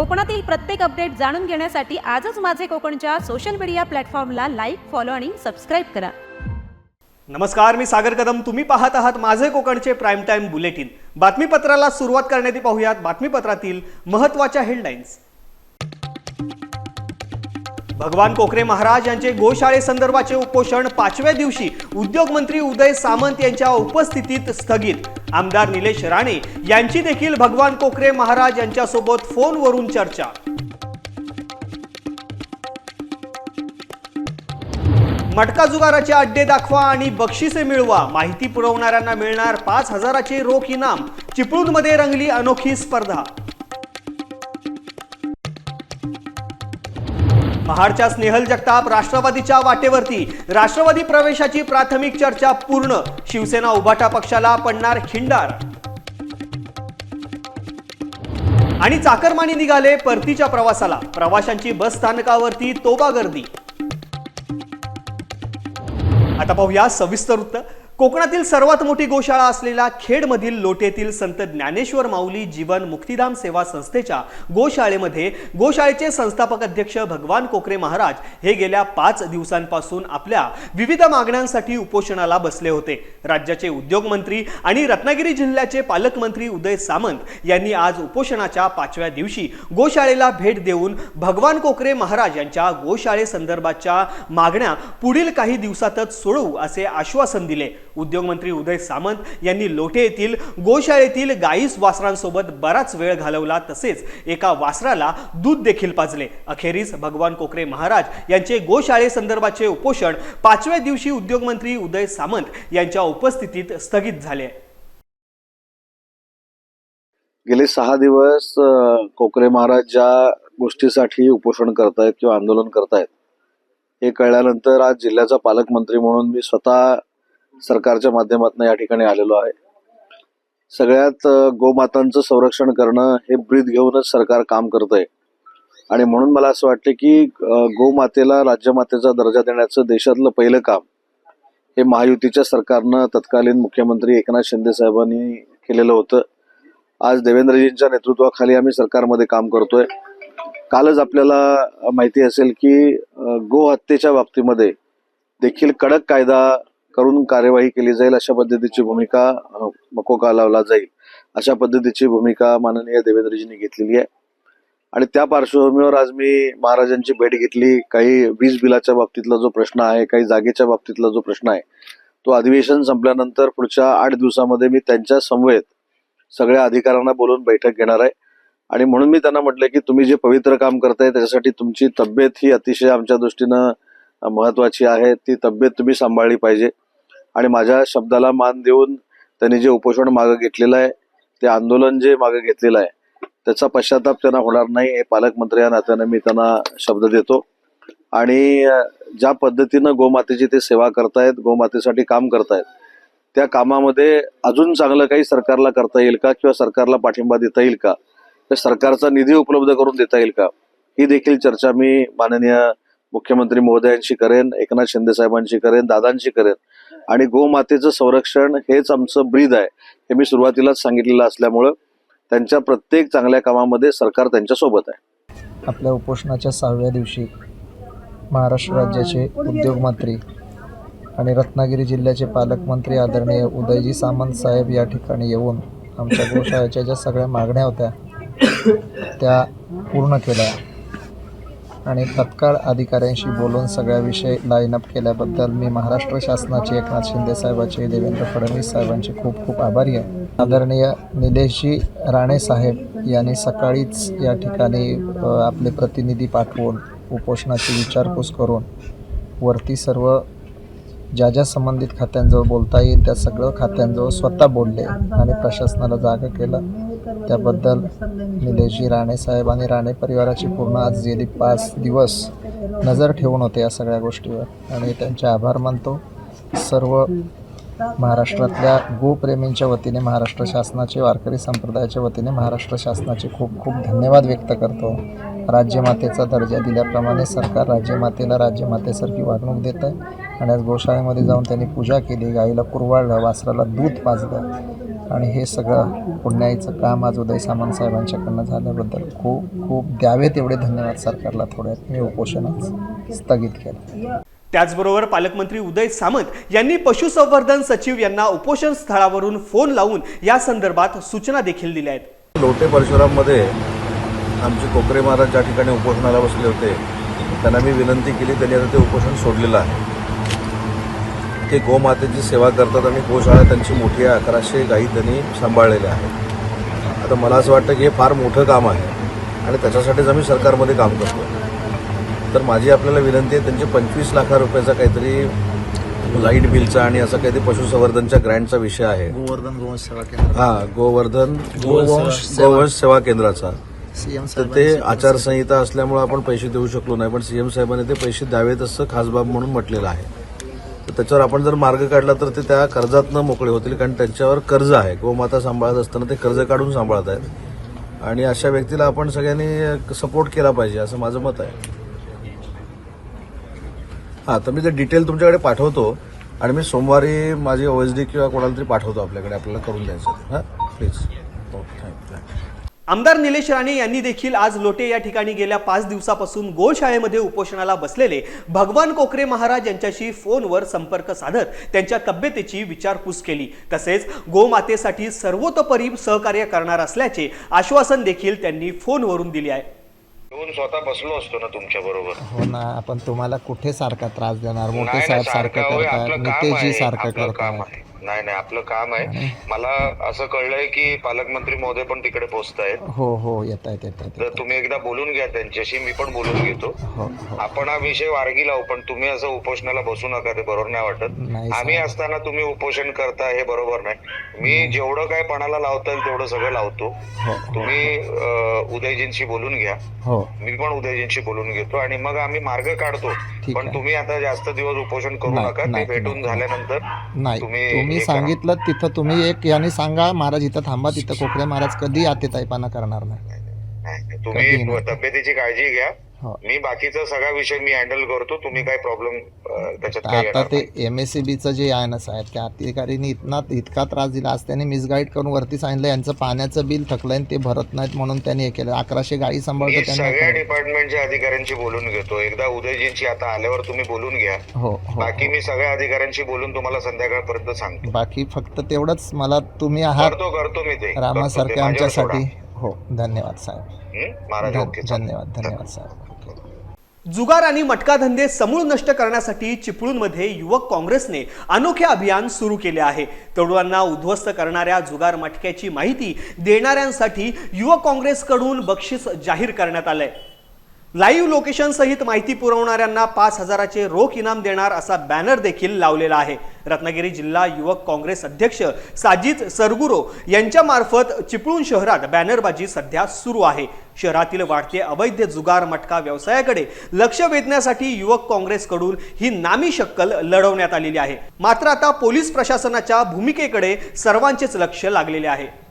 कोकणातील प्रत्येक अपडेट जाणून घेण्यासाठी आजच माझे कोकणच्या सोशल मीडिया प्लॅटफॉर्मला लाईक फॉलो आणि सबस्क्राईब करा. नमस्कार मी सागर कदम. तुम्ही पाहत आहात माझे कोकणचे प्राईम टाईम बुलेटिन बातमीपत्राला सुरुवात करण्यात पाहूयात बातमीपत्रातील महत्त्वाच्या हेडलाईन्स भगवान कोकरे महाराज यांचे गोशाळेसंदर्भाचे उपोषण पाचव्या दिवशी उद्योगमंत्री उदय सामंत यांच्या उपस्थितीत स्थगित. आमदार निलेश राणे यांची देखील भगवान कोकरे महाराज यांच्यासोबत फोनवरून चर्चा. मटका जुगाराचे अड्डे दाखवा आणि बक्षिसे मिळवा. माहिती पुरवणाऱ्यांना मिळणार पाच हजाराचे रोख इनाम. चिपळूणमध्ये रंगली अनोखी स्पर्धा. महाडच्या स्नेहल जगताप राष्ट्रवादीच्या वाटेवरती. राष्ट्रवादी प्रवेशाची प्राथमिक चर्चा पूर्ण. शिवसेना उभाटा पक्षाला पडणार खिंडार. आणि चाकरमानी निघाले परतीच्या प्रवासाला. प्रवाशांची बस स्थानकावरती तोबा गर्दी आता पाहूया सविस्तर वृत्त. कोकणातील सर्वात मोठी गोशाळा असलेल्या खेडमधील लोटेतील संत ज्ञानेश्वर माऊली जीवन मुक्तिधाम सेवा संस्थेच्या गोशाळेमध्ये गोशाळेचे संस्थापक अध्यक्ष भगवान कोकरे महाराज हे गेल्या पाच दिवसांपासून आपल्या विविध मागण्यांसाठी उपोषणाला बसले होते. राज्याचे उद्योगमंत्री आणि रत्नागिरी जिल्ह्याचे पालकमंत्री उदय सामंत यांनी आज उपोषणाच्या पाचव्या दिवशी गोशाळेला भेट देऊन भगवान कोकरे महाराज यांच्या गोशाळेसंदर्भाच्या मागण्या पुढील काही दिवसातच सोडवू असे आश्वासन दिले. उद्योगमंत्री उदय सामंत यांनी लोटे येथील गोशाळेतील गाईस वासरांसोबत बराच वेळ घालवला. तसेच एका वासराला दूध देखील पाजले. अखेरीस भगवान कोकरे महाराज यांचे गोशाळेसंदर्भाचे उपोषण पाचव्या दिवशी उद्योगमंत्री उदय सामंत यांच्या उपस्थितीत स्थगित झाले. गेले सहा दिवस कोकरे महाराज ज्या गोष्टीसाठी उपोषण करतायत किंवा आंदोलन करतायत हे कळल्यानंतर आज जिल्ह्याचा पालकमंत्री म्हणून मी स्वतः सरकारच्या माध्यमातून या ठिकाणी आलेलो आहे. सगळ्यात गोमातांचं संरक्षण करणं हे ब्रीद घेऊनच सरकार काम करत आहे आणि म्हणून मला असं वाटतं की गोमातेला राज्यमातेचा दर्जा देण्याचं देशातलं पहिलं काम हे महायुतीच्या सरकारनं तत्कालीन मुख्यमंत्री एकनाथ शिंदे साहेबांनी केलेलं होतं. आज देवेंद्रजींच्या नेतृत्वाखाली आम्ही सरकारमध्ये काम करतोय. कालच आपल्याला माहिती असेल की गो गोहत्येच्या बाबतीमध्ये देखील कडक कायदा करून कार्यवाही केली जाईल अशा पद्धतीची भूमिका मकोका लावला जाईल अशा पद्धतीची भूमिका माननीय देवेंद्रजींनी घेतलेली आहे. आणि त्या पार्श्वभूमीवर आज मी महाराजांची भेट घेतली. काही वीज बिलाच्या बाबतीतला जो प्रश्न आहे काही जागेच्या बाबतीतला जो प्रश्न आहे तो अधिवेशन संपल्यानंतर पुढच्या आठ दिवसामध्ये मी त्यांच्या समवेत सगळ्या अधिकाऱ्यांना बोलून बैठक घेणार आहे. आणि म्हणून मी त्यांना म्हटलं की तुम्ही जे पवित्र काम करताय त्याच्यासाठी तुमची तब्येत ही अतिशय आमच्या दृष्टीनं महत्वाची आहे. ती तब्येत तुम्ही सांभाळली पाहिजे. आणि माझ्या शब्दाला मान देऊन त्यांनी जे उपोषण मागं घेतलेलं आहे ते आंदोलन जे मागं घेतलेलं आहे त्याचा पश्चाताप त्यांना होणार नाही हे पालकमंत्री या नात्यानं मी त्यांना शब्द देतो. आणि ज्या पद्धतीनं गोमातेची ते सेवा करतायत गोमातेसाठी काम करतायत त्या कामामध्ये अजून चांगलं काही सरकारला करता येईल का किंवा सरकारला पाठिंबा देता येईल का? तर सरकारचा निधी उपलब्ध करून देता येईल का? ही देखील चर्चा मी माननीय मुख्यमंत्री महोदयांशी करेन एकनाथ शिंदे साहेबांशी करेन दादांशी करेन. आणि गोमातेचं संरक्षण हेच आमचं ब्रीद आहे हे मी सुरुवातीलाच सांगितलेलं असल्यामुळं त्यांच्या प्रत्येक चांगल्या कामामध्ये सरकार त्यांच्यासोबत आहे. आपल्या उपोषणाच्या सहाव्या दिवशी महाराष्ट्र राज्याचे उद्योगमंत्री आणि रत्नागिरी जिल्ह्याचे पालकमंत्री आदरणीय उदयजी सामंत साहेब या ठिकाणी येऊन आमच्या गोशाळेच्या ज्या सगळ्या मागण्या होत्या त्या पूर्ण केल्या. आणि तत्काळ अधिकाऱ्यांशी बोलून सगळ्या विषय लाईन अप केल्याबद्दल मी महाराष्ट्र शासनाचे एकनाथ शिंदे साहेबाचे देवेंद्र फडणवीस साहेबांचे खूप खूप आभारी आहे. आदरणीय निलेशजी राणे साहेब यांनी सकाळीच या ठिकाणी आपले प्रतिनिधी पाठवून उपोषणाची विचारपूस करून वरती सर्व ज्या ज्या संबंधित खात्यांजवळ बोलता येईल त्या सगळं खात्यांजवळ स्वतः बोलले आणि प्रशासनाला जागा केलं. त्याबद्दल निलेशजी राणे साहेब आणि राणे परिवाराची पूर्ण आज गेली पाच दिवस नजर ठेवून होते या सगळ्या गोष्टीवर. आणि त्यांचे आभार मानतो. सर्व महाराष्ट्रातल्या गोप्रेमींच्या वतीने महाराष्ट्र शासनाचे वारकरी संप्रदायाच्या वतीने महाराष्ट्र शासनाचे खूप खूप धन्यवाद व्यक्त करतो. राज्यमातेचा दर्जा दिल्याप्रमाणे सरकार राज्यमातेला राज्यमातेसारखी वागणूक देत. आहे आणि आज गोशाळेमध्ये जाऊन त्यांनी पूजा केली. गाईला कुरवाळलं वासराला दूध पाजलं. आणि हे सगळं पुण्याईचं काम आज उदय सामंत साहेबांच्याकडनं झाल्याबद्दल खूप खूप द्यावेत एवढे धन्यवाद सरकारला थोड्यात मी उपोषणच स्थगित केलं. त्याचबरोबर पालकमंत्री उदय सामंत यांनी पशुसंवर्धन सचिव यांना उपोषण स्थळावरून फोन लावून या संदर्भात सूचना देखील दिल्या आहेत. लोटे परशुराममध्ये आमचे कोकरे महाराज ज्या ठिकाणी उपोषणाला बसले होते त्यांना मी विनंती केली त्यांनी आता ते उपोषण सोडलेलं आहे. ते गोमातेची सेवा करतात आणि गोशाळा त्यांची मोठी आहे अकराशे गायी त्यांनी सांभाळलेल्या आहेत. आता मला असं वाटतं की हे फार मोठं काम आहे आणि त्याच्यासाठीच आम्ही सरकारमध्ये काम करतो तर माझी आपल्याला विनंती आहे त्यांचे पंचवीस लाखा रुपयाचा काहीतरी लाइट बिलचा आणि असं काहीतरी पशुसंवर्धनच्या ग्रँटचा विषय आहे. गोवर्धन गोवंश सेवा केंद्र. हा गोवर्धन गोवंश सेवा. गोवंश सेवा. केंद्राचा. सी एम तर ते आचारसंहिता असल्यामुळे आपण पैसे देऊ शकलो नाही पण सीएम साहेबांनी ते पैसे द्यावेत असं खासबाब म्हणून म्हटलेलं आहे. तर त्याच्यावर आपण जर मार्ग काढला तर ते त्या कर्जातनं मोकळे होतील कारण त्यांच्यावर कर्ज आहे. गोमाता सांभाळत असताना ते कर्ज काढून सांभाळत आहेत. आणि अशा व्यक्तीला आपण सगळ्यांनी सपोर्ट केला पाहिजे असं माझं मत आहे. हां तर मी ते डिटेल तुमच्याकडे पाठवतो आणि मी सोमवारी माझी ओ एज डी किंवा कोणाला तरी पाठवतो आपल्याकडे आपल्याला करून द्यायचं हां प्लीज आमदार निलेश राणे यांनी देखील आज लोटे या ठिकाणी गेल्या पाच दिवसापासून गोशाळेमध्ये उपोषणाला बसलेले. भगवान कोकरे महाराज यांच्याशी फोनवर संपर्क साधत त्यांच्या तब्येतीची विचारपूस केली. तसेच गोमातेसाठी सर्वतोपरी सहकार्य करणार असल्याचे आश्वासन देखील त्यांनी फोनवरून दिले आहे. येऊन स्वतः बसलो असतो ना तुमच्या बरोबर. हो ना आपण तुम्हाला कुठे सारखा त्रास देणार? मोठे साहेब सारखं करतात नितेशजी सारखं करतात आहे. नाही नाही आपलं काम आहे. मला असं कळलंय की पालकमंत्री महोदय पण तिकडे पोहोचतायत हो हो येत आहेत येत आहेत तर तुम्ही एकदा बोलून घ्या त्यांच्याशी मी पण बोलून घेतो. हो हो. आपण हा विषय वारगी लावू पण तुम्ही असं उपोषणाला बसू नका ते बरोबर नाही वाटत. आम्ही साहेब. असताना तुम्ही उपोषण करता हे बरोबर नाही. मी जेवढं काय पणाला लावता येईल तेवढं सगळं लावतो. हो तुम्ही अं, उदयजींशी बोलून घ्या. हो. मी पण उदयजींशी बोलून घेतो आणि मग आम्ही मार्ग काढतो. पण आहे. तुम्ही आता जास्त दिवस उपोषण करू नाही, नका ते नाही, भेटून नाही. झाल्यानंतर नाही तुम्ही तुम्ही करा. सांगितलं तिथं तुम्ही एक याने सांगा महाराज इथं थांबा तिथं कोकरे महाराज कधी आतेताईपणा करणार नाही तुम्ही. तब्येतीची काळजी घ्या मी बाकीचा सगळा विषय मी हँडल करतो तुम्ही काय प्रॉब्लेम त्याच्यात आता ते. एम एस सी बीचं जे आहे ना साहेब त्या अधिकारीने इतना इतका त्रास दिला आज त्यांनी मिसगाईड करून वरती सांगितलं यांचं पाण्याचं बिल थकलंय ते भरत नाहीत म्हणून त्यांनी हे केलं. अकराशे मी सांभाळतो सगळ्या डिपार्टमेंटच्या अधिकाऱ्यांशी बोलून घेतो. एकदा उदयजींशी आता आल्यावर तुम्ही बोलून घ्या. हो हो बाकी मी सगळ्या अधिकाऱ्यांशी बोलून तुम्हाला संध्याकाळपर्यंत सांगतो. बाकी फक्त तेवढंच मला तुम्ही आहात. करतो करतो मी ते. करतो रामासारखे ते, माझ्यावर आमच्यासाठी. हो धन्यवाद साहेब. हं? महाराज. धन्यवाद धन्यवाद साहेब. जुगार आणि मटकाधंदे समूळ नष्ट करण्यासाठी चिपळूणमध्ये युवक काँग्रेसने अनोखे अभियान सुरू केले आहे. तरुणांना उद्ध्वस्त करणाऱ्या जुगार मटक्याची माहिती देणाऱ्यांसाठी युवक काँग्रेसकडून बक्षीस जाहीर करण्यात आलंय. लाईव्ह लोकेशन सहित माहिती पुरवणाऱ्यांना पाच हजाराचे रोख इनाम देणार असा बॅनर देखील लावलेला आहे. रत्नागिरी जिल्हा युवक काँग्रेस अध्यक्ष साजिद सरगुरो यांच्यामार्फत चिपळूण शहरात बॅनरबाजी सध्या सुरू आहे. शहरातील वाढते अवैध जुगार मटका व्यवसायाकडे लक्ष वेधण्यासाठी युवक काँग्रेसकडून ही नामी शक्कल लढवण्यात आलेली आहे. मात्र आता पोलीस प्रशासनाच्या भूमिकेकडे सर्वांचेच लक्ष लागलेले आहे.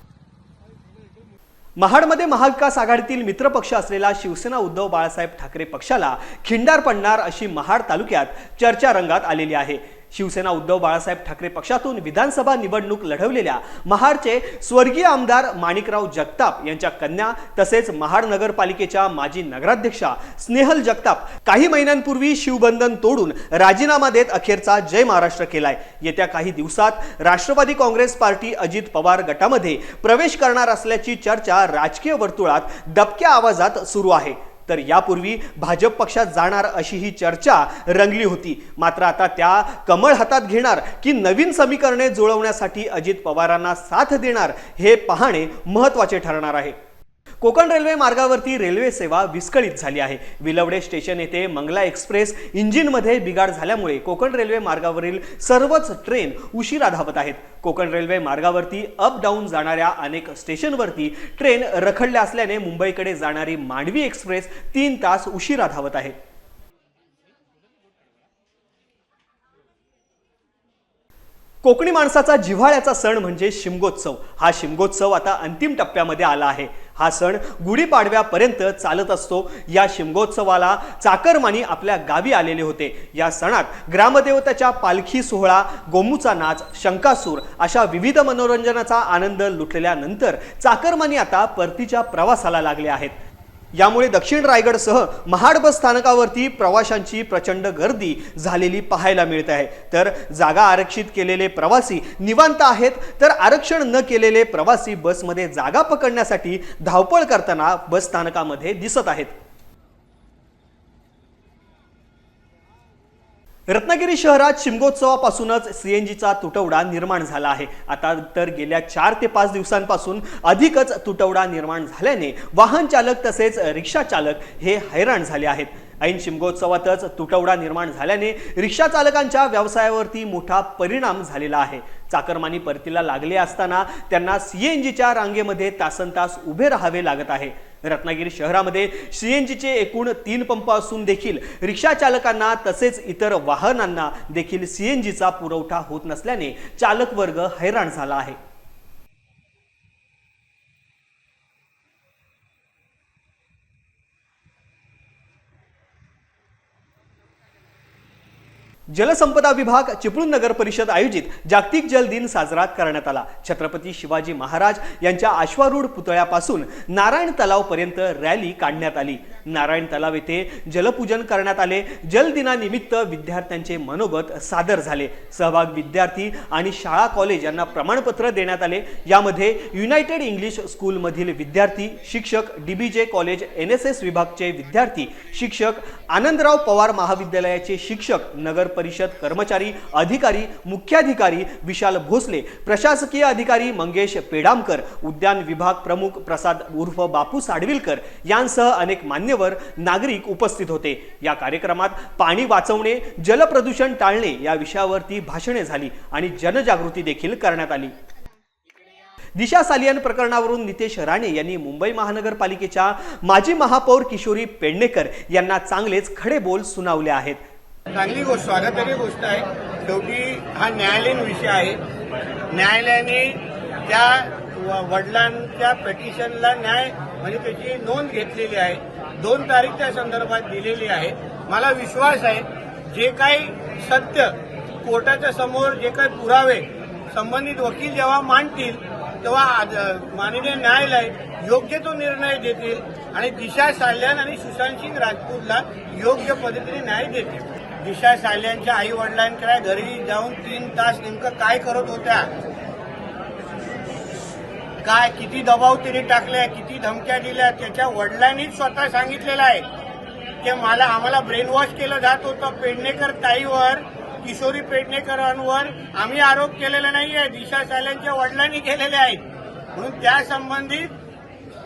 महाडमध्ये महाविकास आघाडीतील मित्रपक्ष असलेला शिवसेना उद्धव बाळासाहेब ठाकरे पक्षाला खिंडार पडणार अशी महाड तालुक्यात चर्चा रंगात आलेली आहे. शिवसेना उद्धव बाळासाहेब ठाकरे पक्षातून विधानसभा निवडणूक लढवलेल्या महाडचे स्वर्गीय आमदार माणिकराव जगताप यांच्या कन्या तसेच महाड नगरपालिकेच्या माजी नगराध्यक्षा स्नेहल जगताप काही महिन्यांपूर्वी शिवबंधन तोडून राजीनामा देत अखेरचा जय महाराष्ट्र केलाय. येत्या काही दिवसात राष्ट्रवादी काँग्रेस पार्टी अजित पवार गटामध्ये प्रवेश करणार असल्याची चर्चा राजकीय वर्तुळात दबक्या आवाजात सुरू आहे. तर यापूर्वी भाजप पक्षात जाणार अशी ही चर्चा रंगली होती. मात्र आता त्या कमळ हातात घेणार की नवीन समीकरणे जुळवण्यासाठी अजित पवारांना साथ देणार हे पाहणे महत्त्वाचे ठरणार आहे. कोकण रेल्वे मार्गावरती रेल्वे सेवा विस्कळीत झाली आहे. विलवडे स्टेशन येथे मंगला एक्सप्रेस इंजिनमध्ये बिघाड झाल्यामुळे कोकण रेल्वे मार्गावरील सर्वच ट्रेन उशिरा धावत आहेत. कोकण रेल्वे मार्गावरती अप डाऊन जाणाऱ्या अनेक स्टेशनवरती ट्रेन रखडल्या असल्याने मुंबईकडे जाणारी मांडवी एक्सप्रेस तीन तास उशिरा धावत आहे. कोकणी माणसाचा जिव्हाळ्याचा सण म्हणजे शिमगोत्सव. हा शिमगोत्सव आता अंतिम टप्प्यामध्ये आला आहे. हा सण गुढीपाडव्यापर्यंत चालत असतो. या शिमगोत्सवाला चाकरमानी आपल्या गावी आलेले होते. या सणात ग्रामदेवताच्या पालखी सोहळा गोमूचा नाच शंकासूर अशा विविध मनोरंजनाचा आनंद लुटलेल्यानंतर चाकरमानी आता परतीच्या प्रवासाला लागले आहेत. यामुळे दक्षिण रायगडसह महाड बस स्थानकावरती प्रवाशांची प्रचंड गर्दी झालेली पाहायला मिळत आहे. तर जागा आरक्षित केलेले प्रवासी निवांत आहेत तर आरक्षण न केलेले प्रवासी बसमध्ये जागा पकडण्यासाठी धावपळ करताना बस स्थानकामध्ये दिसत आहेत. रत्नागिरी शहरात शिमगोत्सवापासूनच सीएनजीचा तुटवडा निर्माण झाला आहे. आता तर गेल्या चार ते पाच दिवसांपासून अधिकच तुटवडा निर्माण झाल्याने वाहन चालक तसेच रिक्षा चालक हे हैराण झाले आहेत. ऐन शिमगोत्सवातच तुटवडा निर्माण झाल्याने रिक्षा चालकांच्या व्यवसायावरती मोठा परिणाम झालेला आहे. चाकरमानी परतीला लागले असताना त्यांना सीएनजीच्या रांगेमध्ये तासन तास उभे राहावे लागत आहे. रत्नागिरी शहरामध्ये सीएनजीचे एकूण तीन पंप असून देखील रिक्षा चालकांना तसेच इतर वाहनांना देखील सीएनजीचा पुरवठा होत नसल्याने चालक वर्ग हैराण झाला आहे. जलसंपदा विभाग चिपळूण नगर परिषद आयोजित जागतिक जल दिन साजरा करण्यात आला. छत्रपती शिवाजी महाराज यांच्या अश्वारूढ पुतळ्यापासून नारायण तलावपर्यंत रॅली काढण्यात आली. नारायण तलाव येथे जलपूजन करण्यात आले. जल दिनानिमित्त विद्यार्थ्यांचे मनोगत सादर झाले. सहभाग विद्यार्थी आणि शाळा कॉलेज यांना प्रमाणपत्र देण्यात आले. यामध्ये युनायटेड इंग्लिश स्कूलमधील विद्यार्थी शिक्षक DBJ college N S S विभागचे विद्यार्थी शिक्षक आनंदराव पवार महाविद्यालयाचे शिक्षक नगर परिषद कर्मचारी अधिकारी मुख्याधिकारी विशाल भोसले प्रशासकीय अधिकारी मंगेश पेडामकर उद्यान विभाग प्रमुख प्रसाद उर्फ बापू साडविलकर यांसह अनेक मान्यवर नागरिक उपस्थित होते. या कार्यक्रमात पाणी वाचवणे जलप्रदूषण टाळणे या विषयावरती भाषणे झाली आणि जनजागृती देखील करण्यात आली. दिशा सालियन प्रकरणावरून नितेश राणे यांनी मुंबई महानगरपालिकेच्या माजी महापौर किशोरी पेडणेकर यांना चांगलेच खडे बोल सुनावले आहेत. चांगली गोष्ट स्वागताची गोष्ट आहे. शेवटी हा न्यायालयीन विषय आहे. न्यायालयाने त्या व- वडिलांच्या पेटिशनला न्याय म्हणजे त्याची नोंद घेतलेली आहे. दोन तारीख त्या संदर्भात दिलेली आहे. मला विश्वास आहे जे काही सत्य कोर्टाच्या समोर जे काही पुरावे संबंधित वकील जेव्हा मांडतील तेव्हा आज- माननीय न्यायालय योग्य तो निर्णय देतील आणि दिशा साल्यान आणि सुशांत सिंग राजपूतला योग्य पद्धतीने न्याय देतील. दिशा साल्यांच्या आई वडिलांच्या घरी जाऊन तीन तास नेमकं काय करत होत्या? काय किती दबाव तिने टाकले किती धमक्या दिल्या त्याच्या वडिलांनीच स्वतः सांगितलेलं आहे. की मला आम्हाला ब्रेन वॉश केलं जात होतं पेडणेकर ताईवर किशोरी पेडणेकरांवर. आम्ही आरोप केलेला नाहीये दिशा साल्यांच्या वडिलांनी केलेले आहेत. म्हणून त्या संबंधित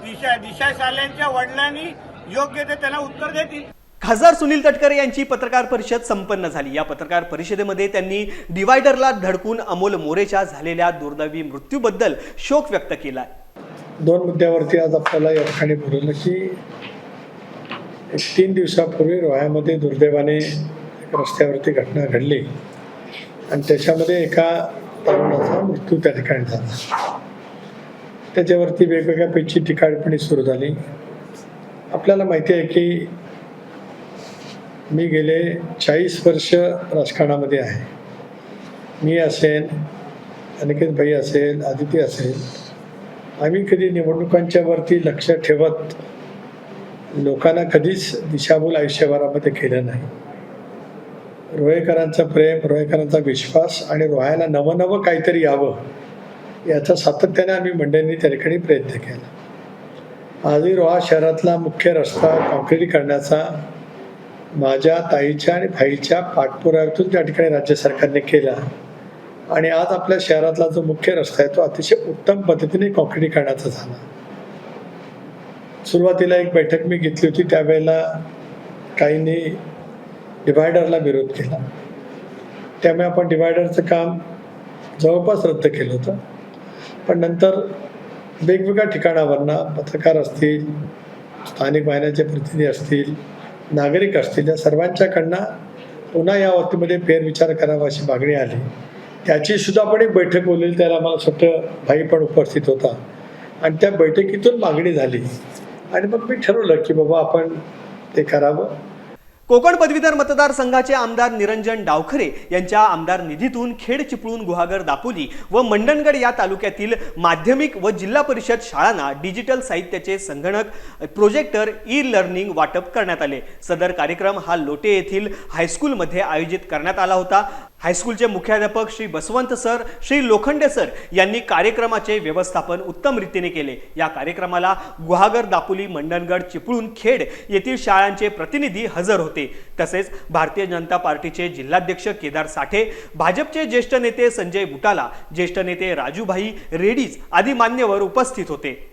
दिशा दिशा साल्यांच्या वडिलांनी योग्य ते त्यांना उत्तर देतील. खासदार सुनील तटकरे यांची पत्रकार परिषद संपन्न झाली. या पत्रकार परिषदेमध्ये त्यांनी डिवायडरला धडकून अमोल मोरेच्या झालेल्या दुर्दैवी मृत्यूबद्दल शोक व्यक्त केला दोन मुद्द्यावरती आज आपल्याला या ठिकाणी बोलवलं की तीन दिवसापूर्वी रोह्यामध्ये दुर्दैवाने रस्त्यावरती घटना घडली. आणि त्याच्यामध्ये एका तरुणाचा मृत्यू त्या ठिकाणी झाला. त्याच्यावरती वेगवेगळ्या पेची टीकाटिप्पणी सुरू झाली. आपल्याला माहिती आहे की मी गेले चाळीस वर्ष राजकारणामध्ये आहे. मी असेल अनिकेत भाई असेल आदिती असेल आम्ही कधी निवडणुकांच्या वरती लक्ष ठेवत लोकांना कधीच दिशाभूल आयुष्यभरामध्ये केलं नाही. रोहेकरांचं प्रेम रोहेकरांचा विश्वास आणि रोहायला नवं नवं काहीतरी यावं याचा सातत्याने आम्ही मंडळींनी त्या ठिकाणी प्रयत्न केला. आजही रोहा शहरातला मुख्य रस्ता काँक्रिटीकरणाचा माझ्या ताईच्या आणि भाईच्या पाठपुराव्यातून त्या ठिकाणी राज्य सरकारने केला. आणि आज आपल्या शहरातला जो मुख्य रस्ता आहे तो अतिशय उत्तम पद्धतीने काँक्रिटीकरणाचा झाला. सुरुवातीला एक बैठक मी घेतली होती त्यावेळेला काहींनी डिवायडरला विरोध केला. त्यामुळे आपण डिवायडरचं काम जवळपास रद्द केलं होतं. पण नंतर वेगवेगळ्या ठिकाणावरनं पत्रकार असतील स्थानिक वाहिन्याचे प्रतिनिधी असतील नागरिक असतील या सर्वांच्याकडनं पुन्हा या बाबतीमध्ये फेरविचार करावा अशी मागणी आली. त्याची सुद्धा आपण एक बैठक बोलली त्याला मला स्वतः भाई पण उपस्थित होता. आणि त्या बैठकीतून मागणी झाली. आणि मग मी ठरवलं की बाबा आपण ते करावं. कोकण पदवीधर मतदारसंघाचे आमदार निरंजन डावखरे यांच्या आमदार निधीतून खेड चिपळूण गुहागर दापोली व मंडणगड या तालुक्यातील माध्यमिक व जिल्हा परिषद शाळांना डिजिटल साहित्याचे संगणक प्रोजेक्टर ई लर्निंग वाटप करण्यात आले. सदर कार्यक्रम हा लोटे येथील हायस्कूलमध्ये आयोजित करण्यात आला होता. हायस्कूलचे मुख्याध्यापक श्री बसवंत सर श्री लोखंडे सर यांनी कार्यक्रमाचे व्यवस्थापन उत्तम रीतीने केले. या कार्यक्रमाला गुहागर दापोली मंडणगड चिपळूण खेड येथील शाळांचे प्रतिनिधी हजर होते. तसेच भारतीय जनता पार्टीचे जिल्हाध्यक्ष केदार साठे भाजपचे ज्येष्ठ नेते संजय बुटाला ज्येष्ठ नेते राजूभाई रेडीज आदी मान्यवर उपस्थित होते.